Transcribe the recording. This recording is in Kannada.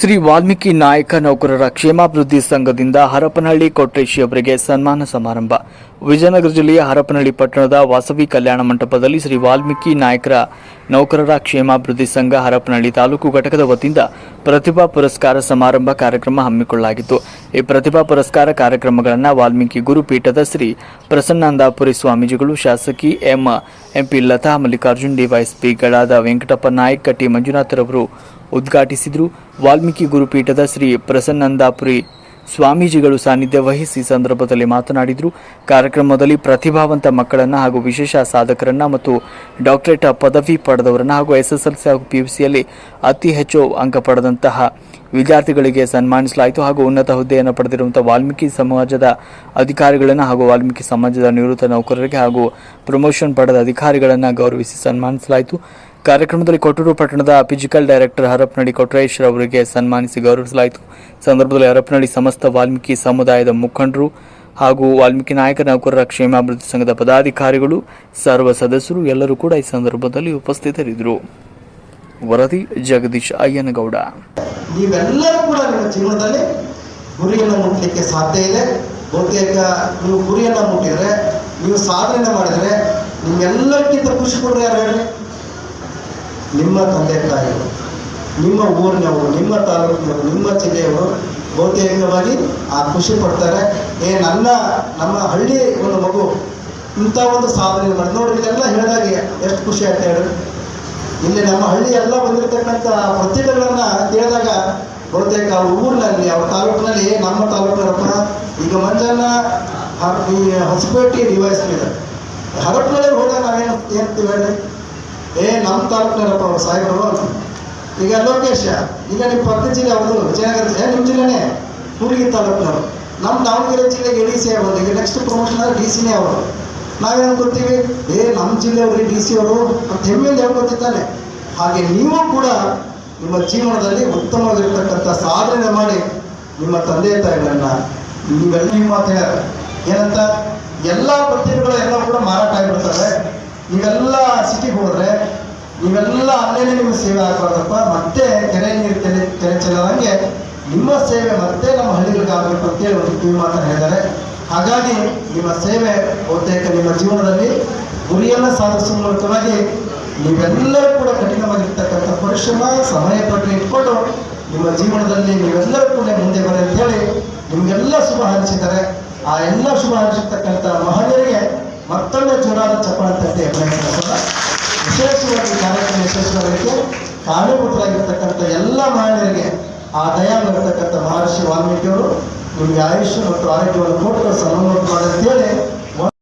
ಶ್ರೀ ವಾಲ್ಮೀಕಿ ನಾಯಕ ನೌಕರರ ಕ್ಷೇಮಾಭಿವೃದ್ಧಿ ಸಂಘದಿಂದ ಹರಪನಹಳ್ಳಿ ಕೊಟ್ರೇಶಿ ಅವರಿಗೆ ಸನ್ಮಾನ ಸಮಾರಂಭ. ವಿಜಯನಗರ ಜಿಲ್ಲೆಯ ಹರಪನಹಳ್ಳಿ ಪಟ್ಟಣದ ವಾಸವಿ ಕಲ್ಯಾಣ ಮಂಟಪದಲ್ಲಿ ಶ್ರೀ ವಾಲ್ಮೀಕಿ ನಾಯಕರ ನೌಕರರ ಕ್ಷೇಮಾಭಿವೃದ್ಧಿ ಸಂಘ ಹರಪನಹಳ್ಳಿ ತಾಲೂಕು ಘಟಕದ ವತಿಯಿಂದ ಪ್ರತಿಭಾ ಪುರಸ್ಕಾರ ಸಮಾರಂಭ ಕಾರ್ಯಕ್ರಮ ಹಮ್ಮಿಕೊಳ್ಳಲಾಗಿತ್ತು. ಈ ಪ್ರತಿಭಾ ಪುರಸ್ಕಾರ ಕಾರ್ಯಕ್ರಮಗಳನ್ನು ವಾಲ್ಮೀಕಿ ಗುರುಪೀಠದ ಶ್ರೀ ಪ್ರಸನ್ನಾಂದಾಪುರಿ ಸ್ವಾಮೀಜಿಗಳು ಶಾಸಕಿ ಎಂ, ಎಂಪಿ ಲತಾ ಮಲ್ಲಿಕಾರ್ಜುನ್ ಡಿವೈಎಸ್ಪಿಗಳಾದ ವೆಂಕಟಪ್ಪ ನಾಯಕ್, ಟಿ ಮಂಜುನಾಥರವರು ಉದ್ಘಾಟಿಸಿದರು ವಾಲ್ಮೀಕಿ ಗುರುಪೀಠದ ಶ್ರೀ ಪ್ರಸನ್ನಂದಾಪುರಿ ಸ್ವಾಮೀಜಿಗಳು ಸಾನ್ನಿಧ್ಯ ವಹಿಸಿ ಸಂದರ್ಭದಲ್ಲಿ ಮಾತನಾಡಿದರು. ಕಾರ್ಯಕ್ರಮದಲ್ಲಿ ಪ್ರತಿಭಾವಂತ ಮಕ್ಕಳನ್ನು ಹಾಗೂ ವಿಶೇಷ ಸಾಧಕರನ್ನ ಮತ್ತು ಡಾಕ್ಟರೇಟ್ ಪದವಿ ಪಡೆದವರನ್ನು ಹಾಗೂ ಎಸ್ಎಸ್ಎಲ್ಸಿ ಹಾಗೂ ಪಿಯುಸಿಯಲ್ಲಿ ಅತಿ ಹೆಚ್ಚು ಅಂಕ ಪಡೆದಂತಹ ವಿದ್ಯಾರ್ಥಿಗಳಿಗೆ ಸನ್ಮಾನಿಸಲಾಯಿತು ಹಾಗೂ ಉನ್ನತ ಹುದ್ದೆಯನ್ನು ಪಡೆದಿರುವಂತಹ ವಾಲ್ಮೀಕಿ ಸಮಾಜದ ಅಧಿಕಾರಿಗಳನ್ನು ಹಾಗೂ ವಾಲ್ಮೀಕಿ ಸಮಾಜದ ನಿವೃತ್ತ ನೌಕರರಿಗೆ ಹಾಗೂ ಪ್ರಮೋಷನ್ ಪಡೆದ ಅಧಿಕಾರಿಗಳನ್ನು ಗೌರವಿಸಿ ಸನ್ಮಾನಿಸಲಾಯಿತು. ಕಾರ್ಯಕ್ರಮದಲ್ಲಿ ಕೊಟ್ಟೂರು ಪಟ್ಟಣದ ಫಿಸಿಕಲ್ ಡೈರೆಕ್ಟರ್ ಹರಪನಹಳ್ಳಿ ಕೊಟ್ರೇಶ್ ಅವರಿಗೆ ಸನ್ಮಾನಿಸಿ ಗೌರವಿಸಲಾಯಿತು. ಸಂದರ್ಭದಲ್ಲಿ ಹರಪನಹಳ್ಳಿ ಸಮಸ್ತ ವಾಲ್ಮೀಕಿ ಸಮುದಾಯದ ಮುಖಂಡರು ಹಾಗೂ ವಾಲ್ಮೀಕಿ ನಾಯಕ ನೌಕರರ ಕ್ಷೇಮಾಭಿವೃದ್ಧಿ ಸಂಘದ ಪದಾಧಿಕಾರಿಗಳು, ಸರ್ವ ಸದಸ್ಯರು ಎಲ್ಲರೂ ಕೂಡ ಈ ಸಂದರ್ಭದಲ್ಲಿ ಉಪಸ್ಥಿತರಿದ್ದರು. ವರದಿ ಜಗದೀಶ್ ಅಯ್ಯನಗೌಡ. ನೀವೆಲ್ಲರೂ ಕೂಡ ನಿಮ್ಮ ಜೀವನದಲ್ಲಿ ಗುರಿಯನ್ನು ಮುಟ್ಟಲಿಕ್ಕೆ ಸಾಧ್ಯ ಇದೆ. ಬಹುತೇಕ ನೀವು ಗುರಿಯನ್ನು ಮುಟ್ಟಿದರೆ, ನೀವು ಸಾಧನೆ ಮಾಡಿದರೆ ನಿಮ್ಗೆಲ್ಲರಿಗಿಂತ ಖುಷಿ ಕೊಡ್ರಿ ಯಾರು ಹೇಳ್ರಿ ನಿಮ್ಮ ತಂದೆ ತಾಯಿಗಳು ನಿಮ್ಮ ಊರಿನವರು, ನಿಮ್ಮ ತಾಲೂಕಿನವರು, ನಿಮ್ಮ ಜಿಲ್ಲೆಯವರು ಬಹುತೇಕವಾಗಿ ಆ ಖುಷಿ ಪಡ್ತಾರೆ. ಏ, ನನ್ನ, ನಮ್ಮ ಹಳ್ಳಿ ಒಂದು ಮಗು ಇಂಥ ಒಂದು ಸಾಧನೆ ಮಾಡಿ ನೋಡಿ ಇದೆಲ್ಲ ಹೇಳಿದಾಗ ಎಷ್ಟು ಖುಷಿ ಆಯ್ತು ಹೇಳಿ. ಇಲ್ಲಿ ನಮ್ಮ ಹಳ್ಳಿ ಎಲ್ಲ ಬಂದಿರತಕ್ಕಂಥ ಪ್ರತಿಭೆಗಳನ್ನು ಕೇಳಿದಾಗ ಬಹುತೇಕ ಅವ್ರ ಊರಿನಲ್ಲಿ, ಅವ್ರ ತಾಲೂಕಿನಲ್ಲಿ, ನಮ್ಮ ತಾಲೂಕಿನಪ್ಪ ಈಗ ಮಂಜನ್ನ ಈ ಹೊಸಪೇಟೆ ಡಿವೈಸ್ ಇದೆ ಹರಪನಹಳ್ಳಿ ಹೋದಾಗ ನಾವೇನು ಏನಂತೀವಿ ಹೇಳಿ? ಏ ನಮ್ಮ ತಾಲೂಕಿನಪ್ಪ ಸಾಹೇಬರು. ಈಗ ಲೋಕೇಶ, ಈಗ ನಿಮ್ಮ ಪಕ್ಕದ ಜಿಲ್ಲೆ ಅವರು ವಿಜಯನಗರ ಜಿಲ್ಲೆ ನಿಮ್ಮ ಜಿಲ್ಲೆನೇ. ಹುಡುಗಿ ತಾಲೂಕಿನವರು. ನಮ್ಮ ದಾವಣಗೆರೆ ಜಿಲ್ಲೆಗೆ ಡಿ ಸಿ ಅವರು ಈಗ ನೆಕ್ಸ್ಟ್ ಪ್ರಮೋಷನ್ ಆದರೆ ಡಿ ಸಿನೇ ಅವರು. ನಾವೇನು ಗೊತ್ತೀವಿ? ಏ ನಮ್ಮ ಜಿಲ್ಲೆಯವರು ಡಿ ಸಿ ಅವರು. ಅಂತ ಹೆಮ್ಮೆಯಿಂದ ಹೇಳ್ಕೊತಿದ್ದಾನೆ ಹಾಗೆ ನೀವು ಕೂಡ ನಿಮ್ಮ ಜೀವನದಲ್ಲಿ ಉತ್ತಮವಾಗಿರ್ತಕ್ಕಂಥ ಸಾಧನೆ ಮಾಡಿ ನಿಮ್ಮ ತಂದೆ ತಾಯಿಗಳನ್ನು, ನೀವೆಲ್ಲ ನಿಮ್ಮ ಮಾತು ಏನಂತ? ಎಲ್ಲ ಪತ್ರಿಕೆಗಳು ಎಲ್ಲ ಕೂಡ ಮಾರಾಟ ಆಗಿಬಿಡ್ತವೆ. ನೀವೆಲ್ಲ ಸಿಟಿಗೆ ಹೋದ್ರೆ ನೀವೆಲ್ಲ ಅಲ್ಲೇನೆ ನಿಮ್ಮ ಸೇವೆ ಆಗ್ಬಾರ್ದಪ್ಪ. ಮತ್ತೆ ಕೆರೆ ನೀರು ತೆರೆ ಕೆರೆ ನಿಮ್ಮ ಸೇವೆ ಮತ್ತೆ ನಮ್ಮ ಹಳ್ಳಿಗಳಿಗೆ ಅಂತ ಹೇಳಿ ಒಂದು ಕಿವಿ ಮಾತನ್ನು ಹೇಳಿದ್ದಾರೆ. ಹಾಗಾಗಿ ನಿಮ್ಮ ಸೇವೆ ಬಹುತೇಕ ನಿಮ್ಮ ಜೀವನದಲ್ಲಿ ಗುರಿಯನ್ನು ಸಾಧಿಸುವ ಮೂಲಕವಾಗಿ ನೀವೆಲ್ಲರೂ ಕೂಡ ಕಠಿಣವಾಗಿರ್ತಕ್ಕಂಥ ಪರಿಶ್ರಮ ಸಮಯ ಪಟ್ಟು ಇಟ್ಕೊಂಡು ನಿಮ್ಮ ಜೀವನದಲ್ಲಿ ನೀವೆಲ್ಲರೂ ಕೂಡ ಮುಂದೆ ಬರ ಅಂತ ಹೇಳಿ ನಿಮಗೆಲ್ಲ ಶುಭ ಹಂಚಿದ್ದಾರೆ ಆ ಎಲ್ಲ ಶುಭ ಹಂಚಿರ್ತಕ್ಕಂಥ ಮಹನೀಯರಿಗೆ ಮತ್ತೊಮ್ಮೆ ಜೋರಾದ ಚಪ್ಪಾಳೆ ತಟ್ಟೆ ಯಶಸ್ವಿಯಾಗಲಿಕ್ಕೆ ಕಾರಣೀಭೂತರಾಗಿರ್ತಕ್ಕಂಥ ಎಲ್ಲ ಮಹಿಳೆಯರಿಗೆ ಆ ದಯಾಮಿರ್ತಕ್ಕಂಥ ಮಹರ್ಷಿ ವಾಲ್ಮೀಕಿಯವರು, ನಿಮಗೆ ಆಯುಷ್ಯ ಮತ್ತು ಆರೋಗ್ಯವನ್ನು ಕೊಟ್ಟು ಸನ್ಮಾನ ಮಾಡಿ ಅಂತೇಳಿ